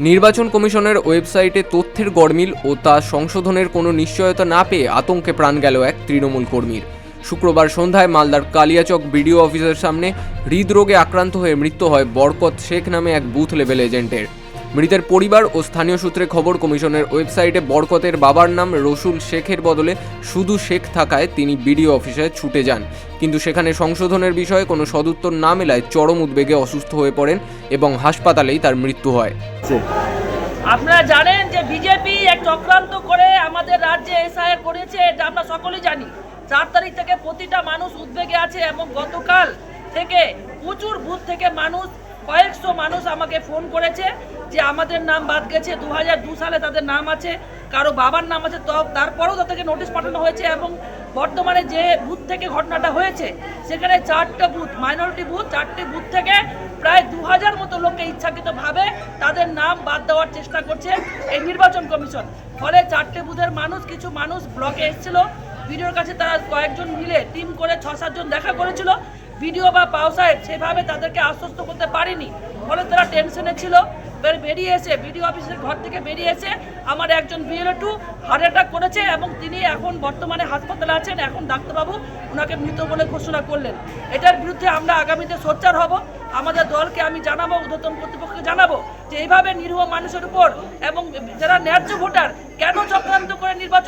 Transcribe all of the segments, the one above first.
নির্বাচন কমিশনের ওয়েবসাইটে তথ্যের গরমিল ও তা সংশোধনের কোনো নিশ্চয়তা না পেয়ে আতঙ্কে প্রাণ গেল এক তৃণমূল কর্মীর। শুক্রবার সন্ধ্যায় মালদার কালিয়াচক বিডিও অফিসের সামনে হৃদরোগে আক্রান্ত হয়ে মৃত্যু হয় বরকত শেখ নামে এক বুথ লেভেল এজেন্টের। মৃতের পরিবার ও স্থানীয় সূত্রে খবর, কমিশনের ওয়েবসাইটে বরকতের বাবার নাম রসুল শেখের বদলে শুধু শেখ থাকায় তিনি বিডিও অফিসে ছুটে যান। কিন্তু সেখানে সংশোধনের বিষয়ে কোনো সদুত্তর না মেলায় চরম উদ্বেগে অসুস্থ হয়ে পড়েন এবং হাসপাতালেই তার মৃত্যু হয়। আপনারা জানেন যে বিজেপি এক চক্রান্ত করে আমাদের রাজ্যে এসআইআর করেছে, এটা আমরা সকলেই জানি। চার তারিখ থেকে প্রতিটা মানুষ উদ্বেগে আছে এবং গতকাল থেকে প্রচুর বুথ থেকে মানুষ কয়েকশো মানুষ আমাকে ফোন করেছে যে আমাদের নাম বাদ গেছে দু দু সালে তাদের নাম আছে, কারও বাবার নাম আছে, তো তারপরেও তাদেরকে নোটিশ পাঠানো হয়েছে এবং বর্তমানে যে বুথ থেকে ঘটনাটা হয়েছে, সেখানে চারটে বুথ মাইনরিটি বুথ, চারটে বুথ থেকে প্রায় দু হাজার মতো লোককে ইচ্ছাকৃতভাবে তাদের নাম বাদ দেওয়ার চেষ্টা করছে এই নির্বাচন কমিশন। ফলে চারটে বুথের মানুষ, কিছু মানুষ ব্লকে এসেছিল। ভিডিওর কাছে তারা কয়েকজন মিলে টিম করে ছ সাতজন দেখা করেছিল। ভিডিও বা পাও সাহেব সেভাবে তাদেরকে আশ্বস্ত করতে পারেনি। ফলে তারা টেনশনে ছিল। এবার বেরিয়ে এসে বিডিও অফিসের ঘর থেকে বেরিয়ে এসে আমার একজন বিএলও টু হার্ট অ্যাটাক করেছে এবং তিনি এখন বর্তমানে হাসপাতালে আছেন। এখন ডাক্তারবাবু ওনাকে মৃত বলে ঘোষণা করলেন। এটার বিরুদ্ধে আমরা আগামীতে সোচ্চার হব। আমাদের দলকে আমি জানাব ঊর্ধ্বতন কর্তৃপক্ষকে জানাব যে এইভাবে নিরীহ মানুষের উপর এবং যারা ন্যায্য ভোটার কেন চক্রান্ত করে নির্বাচন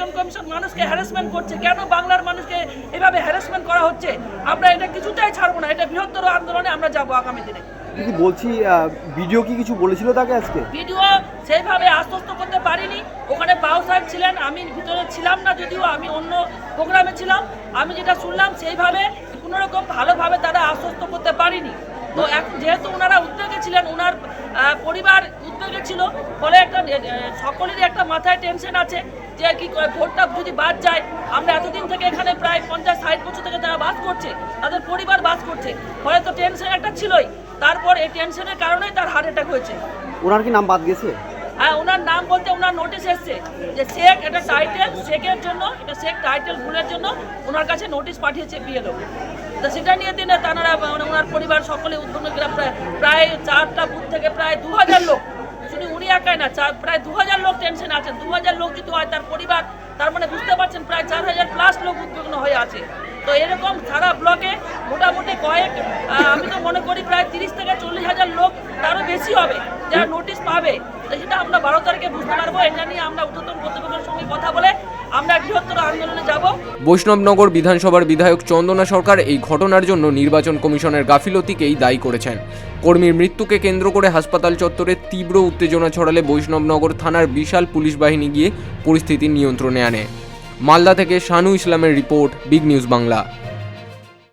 মানুষকে হ্যারাসমেন্ট করছে। কেন বাংলার মানুষকে এভাবে হ্যারাসমেন্ট করা হচ্ছে? আমরা এটা কিছুটাই ছাড়বো না। এটা বৃহত্তর আন্দোলনে আমরা যাব আগামী দিনে। দিদি বলছি ভিডিও কি কিছু বলেছিল তাকে আজকে? ভিডিও সেইভাবে আশ্বস্ত করতে পারিনি। ওখানে বাউ সাহেব ছিলেন আমি ভিতরে ছিলাম না যদিও আমি অন্য প্রোগ্রামে ছিলাম। আমি যেটা শুনলাম সেইভাবে কোনো রকম ভালোভাবে তারা আশ্বস্ত করতে পারিনি। তো এখন যেহেতু ওনারা উদ্বেগে ছিলেন ওনার পরিবার উদ্বেগে ছিল ফলে একটা সকলেরই একটা মাথায় টেনশন আছে। যে কি করে ভোটটা যদি বাদ যায় আমরা এতদিন থেকে এখানে প্রায় পঞ্চাশ ষাট বছর থেকে তারা বাস করছে তাদের পরিবার বাস করছে। ফলে তো টেনশন একটা ছিলই। তারপর এই টেনশনের কারণেই তার হার্ট অ্যাটাক হয়েছে। ওনার কি নাম বাদ গেছে? হ্যাঁ ওনার নাম বলতে ওনার নোটিশ এসছে যে শেখ এটা টাইটেল শেখের জন্য এটা শেখ টাইটেল ভুলের জন্য ওনার কাছে নোটিশ পাঠিয়েছে বিএলও তো সেটা নিয়ে তিনি তারা মানে ওনার পরিবার সকলে উদ্যোগীরা প্রায় প্রায় চারটা বুথ থেকে প্রায় দু হাজার লোক একাই না, চার প্রায় দু হাজার লোক টেনশন আছেন দু হাজার লোক যদি হয় তার পরিবার। তার মানে বুঝতে পারছেন, প্রায় চার হাজার প্লাস লোক উদ্বিগ্ন হয়ে আছে। তো এরকম সারা ব্লকে মোটামুটি কয়েক আমি তো মনে করি প্রায় তিরিশ থেকে চল্লিশ হাজার লোক তারও বেশি হবে, যারা নোটিশ পাবে। তো সেটা আমরা বারো তারিখে বুঝতে পারব। এটা নিয়ে আমরা উদ্যোতন কর্তৃপক্ষের সঙ্গে কথা বলে বৈষ্ণবনগর বিধানসভার বিধায়ক চন্দনা সরকার এই ঘটনার জন্য নির্বাচন কমিশনের গাফিলতিকেই দায়ী করেছেন। কর্মীর মৃত্যুকে কেন্দ্র করে হাসপাতাল চত্বরে তীব্র উত্তেজনা ছড়ালে বৈষ্ণবনগর থানার বিশাল পুলিশ বাহিনী গিয়ে পরিস্থিতি নিয়ন্ত্রণে আনে। মালদা থেকে শানু ইসলামের রিপোর্ট, বিগ নিউজ বাংলা।